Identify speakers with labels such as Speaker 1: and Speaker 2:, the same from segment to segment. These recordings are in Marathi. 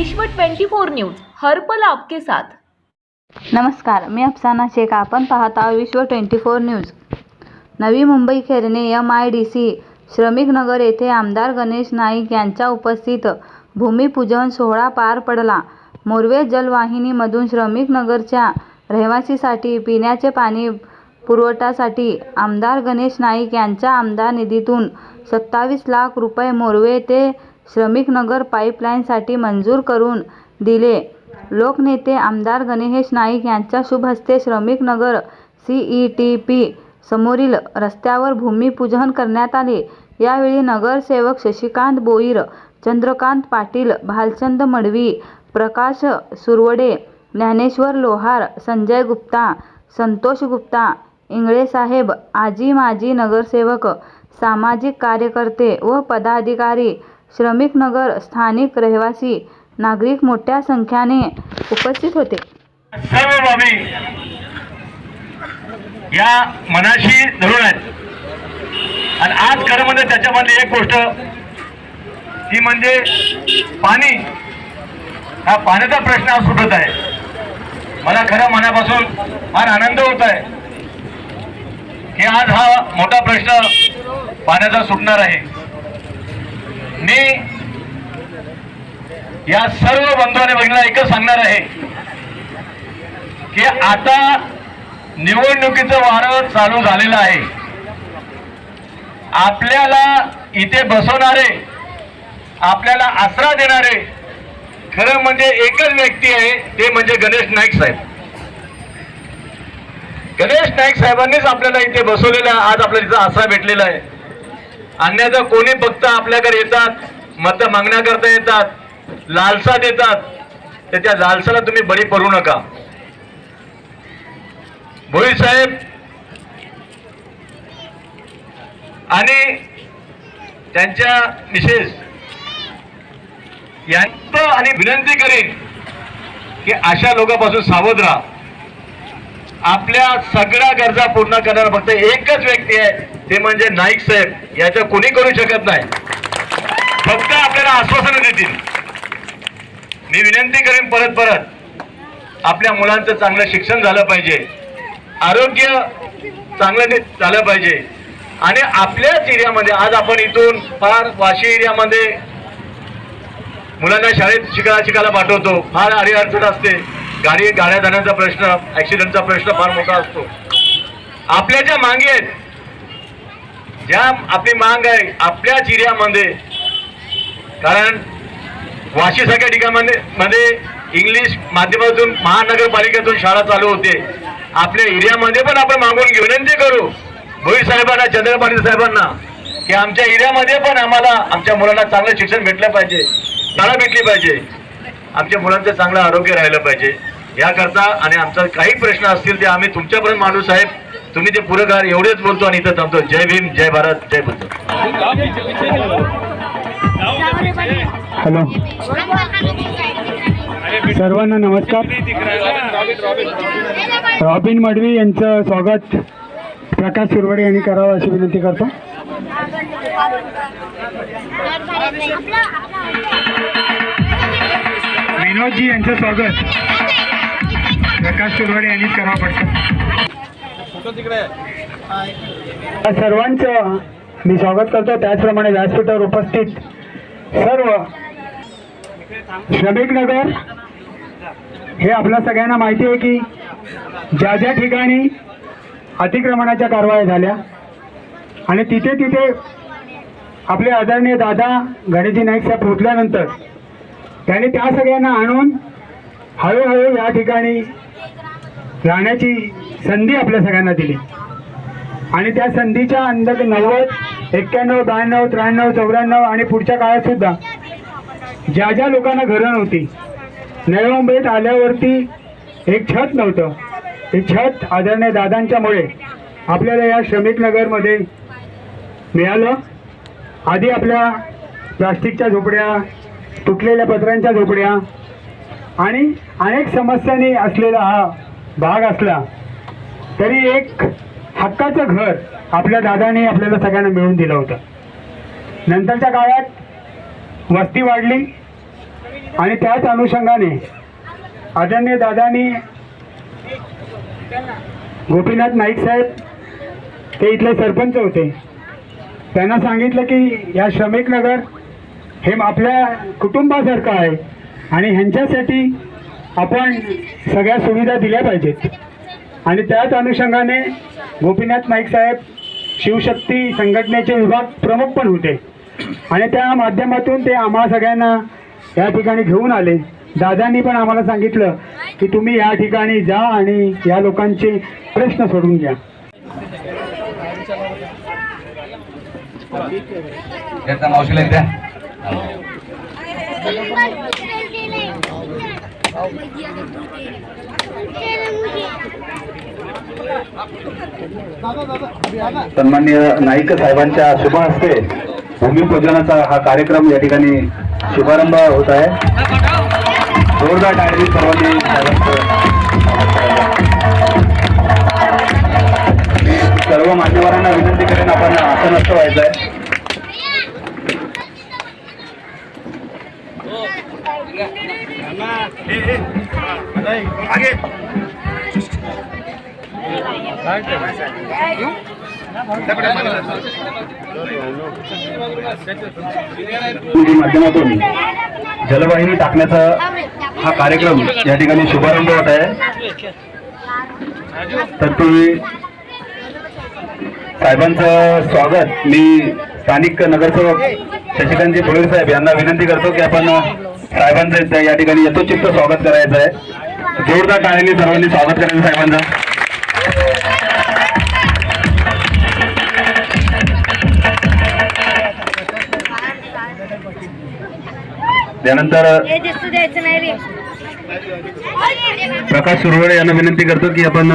Speaker 1: विश्व 24 न्यूज हर्पल आपके साथ.
Speaker 2: नमस्कार मी अफसाना शेख. आपण पाहत आहोत विश्व twenty four news. Navi Mumbai Kherne M I D C Shramik Nagar येथे आमदार गणेश नाईक यांच्या उपस्थित भूमिपूजन सोहळा पार पडला. मोरवे जलवाहिनीमधून श्रमिक नगरच्या रहिवासीसाठी पिण्याचे पाणी पुरवठ्यासाठी आमदार गणेश नाईक यांच्या आमदार निधीतून सत्तावीस लाख रुपये मोरवे ते श्रमिक नगर पाईपलाईनसाठी मंजूर करून दिले. लोकनेते आमदार गणेश नाईक यांच्या शुभ हस्ते Shramik Nagar C E T P समोरील रस्त्यावर भूमिपूजन करण्यात आले. यावेळी नगरसेवक शशिकांत बोईर चंद्रकांत पाटील भालचंद मडवी प्रकाश सुरवडे ज्ञानेश्वर लोहार संजय गुप्ता संतोष गुप्ता इंगळेसाहेब आजी माजी नगरसेवक सामाजिक कार्यकर्ते व पदाधिकारी श्रमिक नगर स्थानिक रहिवासी नागरिक मोठ्या संख्येने उपस्थित होते.
Speaker 3: सर्व बाबी या मनाशी धरून आहेत. आणि आज खरं म्हणजे त्याच्यामधली एक गोष्ट ती म्हणजे पाणी. हा पाण्याचा प्रश्न आज सुटत आहे. मला खरं मनापासून फार आनंद होत आहे की आज हा मोठा प्रश्न पाण्याचा सुटणार आहे. मी या सर्व बंधूंनी बघितलं एकच सांगणार आहे की आता निवडणुकीचं वारं चालू झालेलं आहे. आपल्याला इथे बसवणारे आपल्याला आसरा देणारे खरं म्हणजे एकच व्यक्ती आहे ते म्हणजे गणेश नाईक साहेब. गणेश नाईक साहेबांनीच आपल्याला इथे बसवलेलं आहे आज आपल्याला तिचा आसरा भेटलेला आहे. अन्यथा कोणी फक्त आपल्याकडे येतात मत मागण्याकरता येतात लालसा देतात तर त्या लालसाला तुम्ही बळी पडू नका. भोई साहेब आणि त्यांच्या मिसेस यांचं आणि विनंती करेन की अशा लोकांपासून सावध राहा. आपल्या सगळ्या गरजा पूर्ण करणारा फक्त एकच व्यक्ती आहे ते म्हणजे नाईक साहेब याचं कोणी करू शकत नाही. फक्त आपल्याला आश्वासन देतील. मी विनंती करेन परत परत आपल्या मुलांचं चांगलं शिक्षण झालं पाहिजे. आरोग्य चांगलं झालं पाहिजे. आणि आपल्याच एरियामध्ये आज आपण इथून फार वाशी एरियामध्ये मुलांना शाळेत शिकायला शिकायला पाठवतो. फार अडी अडचण असते. गाडी गाड्या जाण्याचा प्रश्न ऍक्सिडेंटचा प्रश्न फार मोठा असतो. आपल्या ज्या मागे आहेत ज्या आपली मांग आहे आपल्याच एरियामध्ये कारण वाशीसारख्या ठिकाणमध्ये मध्ये इंग्लिश माध्यमातून महानगरपालिकेतून शाळा चालू होते. आपल्या एरियामध्ये पण आपण मागून घेऊ विनंती करू. भोई साहेबांना चंद्र पाटील साहेबांना की आमच्या एरियामध्ये पण आम्हाला आमच्या मुलांना चांगलं शिक्षण भेटलं पाहिजे शाळा भेटली पाहिजे. आमच्या मुलांचं चांगलं आरोग्य राहिलं पाहिजे. याकरता आणि आमचा काही प्रश्न असतील ते आम्ही तुमच्यापर्यंत मांडू साहेब. तुम्ही ते पुरकार एवढेच बोलतो आणि इथं थांबतो. जय भीम जय भारत जय बुद्ध.
Speaker 4: हॅलो. सर्वांना नमस्कार. रॉबिन मडवी यांचं स्वागत प्रकाश सुरवडे यांनी करावं अशी विनंती करतो. विनोदजी यांचं स्वागत प्रकाश सुरवडे यांनीच करावं पडतं सर्वांचं मी स्वागत करतो. त्याचप्रमाणे व्यासपीठावर उपस्थित सर्व श्रमिक नगर. हे आपल्या सगळ्यांना माहिती आहे की ज्या ज्या ठिकाणी अतिक्रमणाच्या कारवाया झाल्या आणि तिथे तिथे आपले आदरणीय दादा गणेशजी नाईक साहेब पोचल्यानंतर त्याने त्या सगळ्यांना आणून हळूहळू या ठिकाणी राहण्याची संधी आपल्या सगळ्यांना दिली. आणि त्या संधीच्या अंदाज नव्वद एक्क्याण्णव ब्याण्णव त्र्याण्णव चौऱ्याण्णव आणि पुढच्या काळात सुद्धा ज्या ज्या लोकांना घरं नव्हती नवी मुंबईत आल्यावरती एक छत नव्हतं. हे छत आदरणीय दादांच्यामुळे आपल्याला या श्रमिक नगरमध्ये मिळालं. आधी आपल्या प्लास्टिकच्या झोपड्या तुटलेल्या पत्र्यांच्या झोपड्या आणि अनेक समस्यांनी असलेला हा भाग असला तरी एक हक्काचं घर आपल्या दादाने आपल्याला सगळ्यांना मिळवून दिलं होतं. नंतरच्या काळात वस्ती वाढली आणि त्याच अनुषंगाने आदरणीय दादानी गोपीनाथ नाईक साहेब ते इथले सरपंच होते. त्यांना सांगितलं की या श्रमिक नगर हे आपल्या कुटुंबासारखं आहे आणि ह्यांच्यासाठी आपण सगळ्या सुविधा दिल्या पाहिजेत. आणि त्याच अनुषंगाने गोपीनाथ नाईक साहेब शिवशक्ती संघटनेचे विभाग प्रमुख पण होते आणि त्या माध्यमातून ते आम्हा सगळ्यांना या ठिकाणी घेऊन आले दादांनी पण आम्हाला सांगितलं की तुम्ही या ठिकाणी जा आणि या लोकांचे प्रश्न सोडून घ्या
Speaker 3: मावशीला
Speaker 5: सन्मान्य नाईक साहेबांच्या शुभ हस्ते भूमिपूजनाचा हा कार्यक्रम या ठिकाणी शुभारंभ होत आहे. जोरदार टाळी सर्वांनी सर्व मान्यवरांना विनंती करेन आपण असं व्हायचं आहे माध्यमातून जलवाहिनी टाकण्याचा हा कार्यक्रम या ठिकाणी शुभारंभ होत आहे. तत्पूर्वी साहेबांचं स्वागत. मी स्थानिक नगरसेवक शशिकांतजी भोईर साहेब यांना विनंती करतो की आपण साहेबांचं या ठिकाणी यथोचित स्वागत करायचं आहे. जोरदार टाळ्यांनी सर्वांनी स्वागत करायचं साहेबांचं. त्यानंतर प्रकाश सुरवडे यांना विनंती करतो की आपण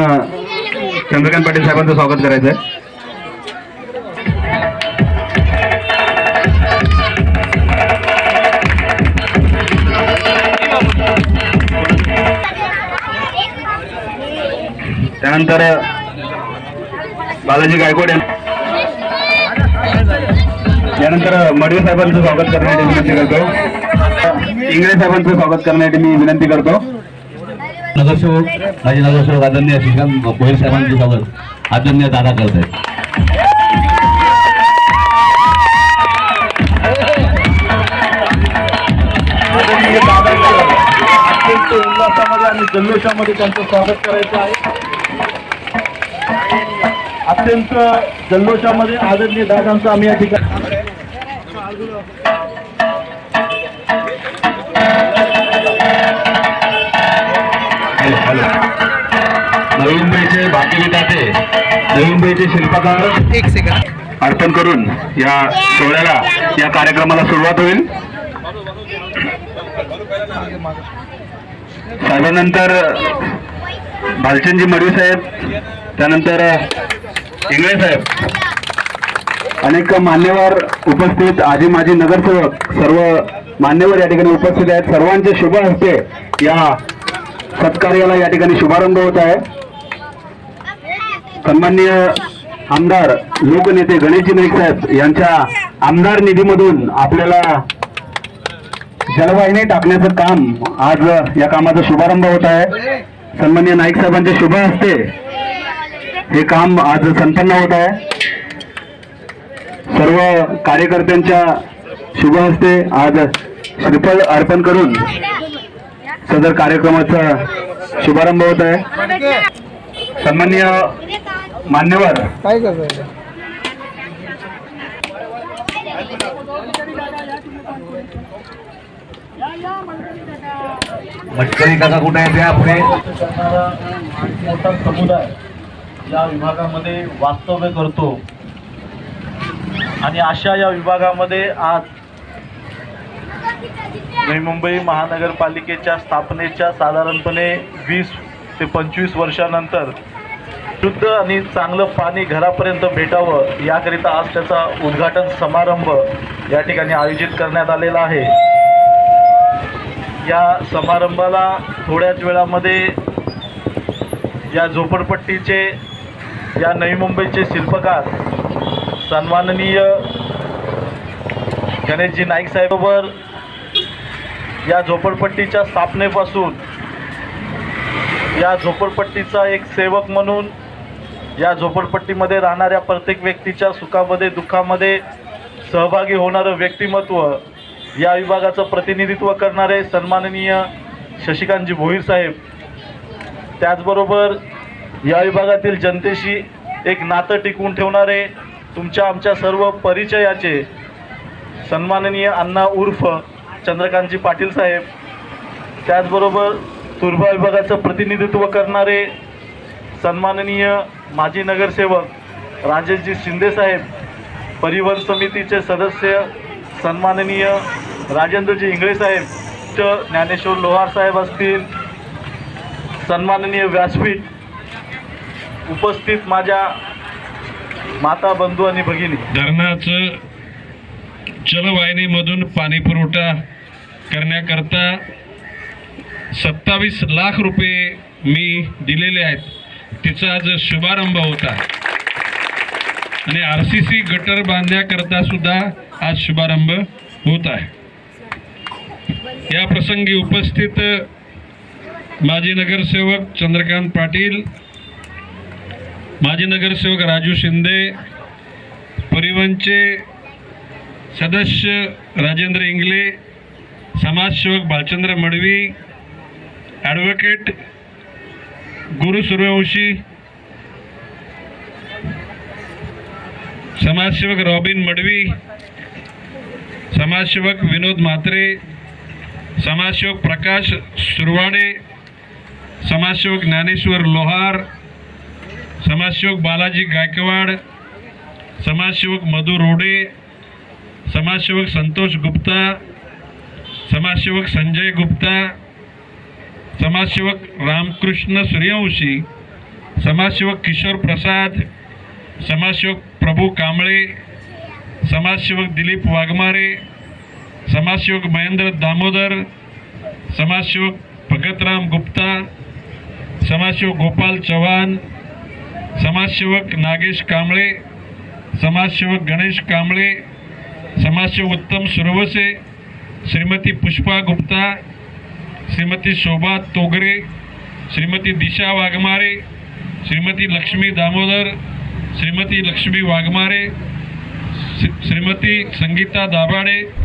Speaker 5: चंद्रकांत पाटील साहेबांचं स्वागत करायचं आहे त्यानंतर बालाजी गायकवाड यांना यानंतर मडवे साहेबांचं स्वागत करण्यासाठी विनंती करतो. इंगळे साहेबांचं स्वागत करण्यासाठी मी विनंती करतो.
Speaker 6: नगरसेवक माझे नगरसेवक आदरणीय श्रीकांत भोईर साहेबांचे स्वागत आदरणीय दादा करत आहेत
Speaker 3: उल्हासामध्ये आणि जल्लोषामध्ये त्यांचं स्वागत करायचं आहे. अत्यंत जल्लोषामध्ये आदरणीय दादांचं आम्ही या ठिकाणी
Speaker 5: हॅलो हॅलो. नवी मुंबईचे भाग्यविधाते नवी मुंबईचे शिल्पकार एक सेकंड अर्पण करून या सोहळ्याला या कार्यक्रमाला सुरुवात होईल. साहेबांनंतर भालचंदजी मडवी साहेब त्यानंतर इंगळे साहेब. अनेक मान्यवर उपस्थित आजी माजी नगरसेवक सर्व मान्यवर या ठिकाणी उपस्थित आहेत. सर्वांचे शुभ हस्ते या सत्कार्याला या ठिकाणी शुभारंभ होत आहे. सन्माननीय आमदार लोकनेते गणेशजी नाईक साहेब यांच्या आमदार निधीमधून आपल्याला जलवाहिनी टाकण्याचं काम आज या कामाचा शुभारंभ होत आहे. सन्माननीय नाईक साहेबांचे शुभ हस्ते हे काम आज संपन्न होत आहे. सर्व कार्यकर्त्यांच्या शुभ हस्ते आज श्रीफळ अर्पण करून सदर कार्यक्रमाचा शुभारंभ होत आहे. सन्माननीय मान्यवर.
Speaker 6: मटकरी काका कुठे आहे त्या पुढे.
Speaker 3: मोठा समुदाय. या विभागामध्ये वास्तव्य करतो. आणि अशा या विभागामध्ये आज नवी मुंबई महानगरपालिकेच्या स्थापनेच्या साधारणपणे वीस ते पंचवीस वर्षानंतर शुद्ध आणि चांगलं पाणी घरापर्यंत भेटावं याकरिता आज त्याचा उद्घाटन समारंभ या ठिकाणी आयोजित करण्यात आलेला आहे. या समारंभाला थोड्याच वेळामध्ये या झोपडपट्टीचे या नवी मुंबईचे शिल्पकार सन्माननीय गणेशजी नाईक साहेबांवर
Speaker 7: या झोपडपट्टीच्या स्थापनेपासून या झोपडपट्टीचा एक सेवक म्हणून या झोपडपट्टीमध्ये राहणाऱ्या प्रत्येक व्यक्तीच्या सुखामध्ये दुःखामध्ये सहभागी होणारं व्यक्तिमत्व या विभागाचं प्रतिनिधित्व करणारे सन्माननीय शशिकांतजी भोईर साहेब. त्याचबरोबर या विभागातील जनतेशी एक नातं टिकवून ठेवणारे तुमच्या आमच्या सर्व परिचयाचे सन्माननीय अण्णा उर्फ चंद्रकांतजी पाटील साहेब त्याचबरोबर तुर्भा विभागाचं प्रतिनिधित्व करणारे सन्माननीय माजी नगरसेवक राजेशजी शिंदेसाहेब परिवहन समितीचे सदस्य सन्माननीय राजेंद्रजी इंगळे साहेब च ज्ञानेश्वर लोहार साहेब असतील सन्माननीय व्यासपीठ उपस्थित माझ्या माता बंधू आणि भगिनी.
Speaker 8: धरणाचं जलवाहिनीमधून पाणी पुरवठा करण्याकरता सत्तावीस लाख रुपये मी दिलेले आहेत. तिचा आज शुभारंभ होता आणि आर सी सी गटर बांधण्याकरता सुद्धा आज शुभारंभ होत आहे. या प्रसंगी उपस्थित माजी नगरसेवक चंद्रकांत पाटील माजी नगरसेवक राजू शिंदे परिवहनचे सदस्य राजेंद्र इंगले समाजसेवक भालचंद्र मडवी ॲडव्होकेट गुरु सूर्यवंशी समाजसेवक रॉबिन मडवी समाजसेवक विनोद म्हात्रे समाजसेवक प्रकाश सुरवाडे समाजसेवक ज्ञानेश्वर लोहार समाजसेवक बालाजी गायकवाड समाजसेवक मधु रोडे समाजसेवक संतोष गुप्ता समाजसेवक संजय गुप्ता समाजसेवक रामकृष्ण सूर्यवंशी समाजसेवक किशोर प्रसाद समाजसेवक प्रभू कांबळे समाजसेवक दिलीप वाघमारे समाजसेवक महेंद्र दामोदर समाजसेवक भगतराम गुप्ता समाजसेवक गोपाल चव्हाण समाजसेवक नागेश कांबळे समाजसेवक गणेश कांबळे समाजसेवक उत्तम सुरवसे श्रीमती पुष्पा गुप्ता श्रीमती शोभा तोगरे श्रीमती दिशा वाघमारे श्रीमती लक्ष्मी दामोदर श्रीमती लक्ष्मी वाघमारे श्री- श्रीमती संगीता दाभाडे